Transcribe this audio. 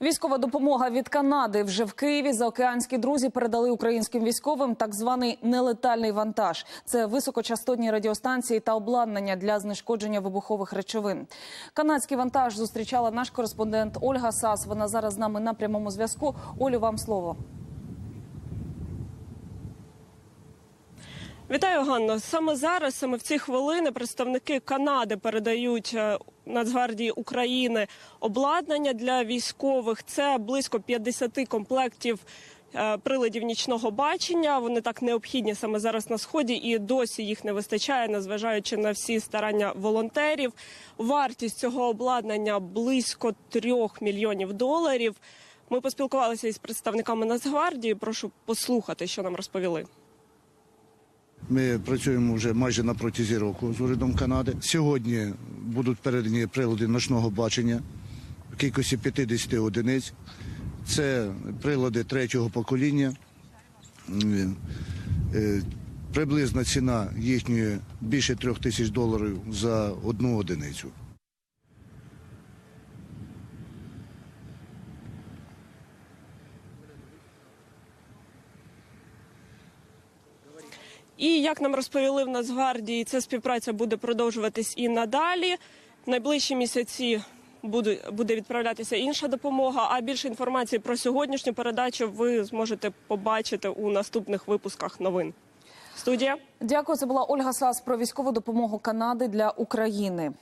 Військова допомога від Канади вже в Києві. Заокеанські друзі передали українським військовим так званий нелетальний вантаж. Це високочастотні радіостанції та обладнання для знешкодження вибухових речовин. Канадський вантаж зустрічала наш кореспондент Ольга Сас. Вона зараз з нами на прямому зв'язку. Олю, вам слово. Вітаю, Ганно. Саме зараз, саме в ці хвилини, представники Канади передають е, Нацгвардії України обладнання для військових. Це близько 50 комплектів. е, Приладів нічного бачення вони так необхідні саме зараз на сході, і досі їх не вистачає, незважаючи на всі старання волонтерів. Вартість цього обладнання близько трьох мільйонів доларів. Ми поспілкувалися із представниками Нацгвардії. Прошу послухати, що нам розповіли. Ми працюємо вже майже на протязі року з урядом Канади. Сьогодні будуть передані прилади ночного бачення в кількості 50 одиниць. Це прилади третього покоління. Е, е, Приблизна ціна їхньої більше трьох тисяч доларів за одну одиницю. І як нам розповіли в Нацгвардії, ця співпраця буде продовжуватись і надалі. В найближчі місяці буде, відправлятися інша допомога. А більше інформації про сьогоднішню передачу ви зможете побачити у наступних випусках новин. Студія. Дякую. Це була Ольга Сас про військову допомогу Канади для України.